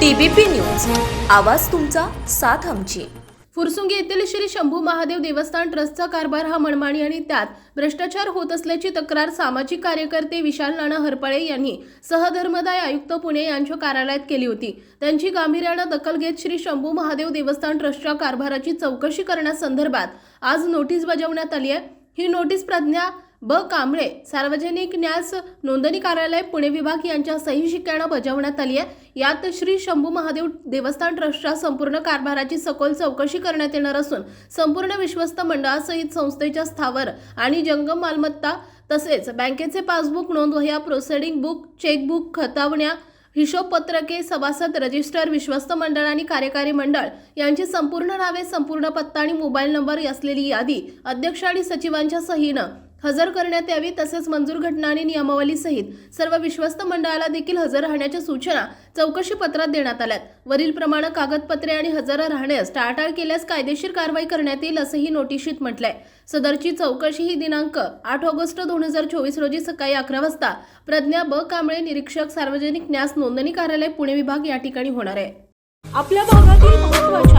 TBP news. आवाज तुमचा साथ आमची. फुरसुंगी येथील श्री शंभू महादेव देवस्थान ट्रस्टचा कारभार हा मनमाणी आणि त्यात भ्रष्टाचार होत असल्याची तक्रार सामाजिक कार्यकर्ते विशाल नाना हरपळे यांनी सहधर्मदाय आयुक्त पुणे यांच्या कार्यालयात केली होती. त्यांची गांभीर्यानं दखल घेत श्री शंभू महादेव देवस्थान ट्रस्टच्या कारभाराची चौकशी करण्यासंदर्भात आज नोटीस बजावण्यात आली आहे. ही नोटीस प्रज्ञा ब. कांबळे सार्वजनिक न्यास नोंदणी कार्यालय पुणे विभाग यांच्या सही बजावण्यात आली आहे. यात श्री शंभू महादेव देवस्थान ट्रस्टच्या संपूर्ण कारभाराची सखोल चौकशी करण्यात येणार असून संपूर्ण विश्वस्त मंडळासहित संस्थेच्या स्थावर आणि जंगम मालमत्ता तसेच बँकेचे पासबुक नोंदवह्या प्रोसेडिंग बुक चेकबुक खतावण्या हिशोबपत्रके सभासद रजिस्टर विश्वस्त मंडळ आणि कार्यकारी मंडळ यांची संपूर्ण नावे संपूर्ण पत्ता आणि मोबाईल नंबर असलेली यादी अध्यक्ष आणि सचिवांच्या सहीनं हजर करण्यात यावी तसेच मंजूर घटना आणि नियमावलीसहित सर्व विश्वस्त मंडळाला देखील हजर राहण्याच्या सूचना चौकशी पत्रात देण्यात आल्यात. वरील प्रमाणे कागदपत्रे आणि हजर राहण्यास टाळाटाळ केल्यास कायदेशीर कारवाई करण्यात येईल असंही नोटिशीत म्हटलंय. सदरची चौकशी ही दिनांक आठ ऑगस्ट दोन हजार चोवीस रोजी सकाळी अकरा वाजता प्रज्ञा ब. कांबळे निरीक्षक सार्वजनिक न्यास नोंदणी कार्यालय पुणे विभाग या ठिकाणी होणार आहे. आपल्या भागातील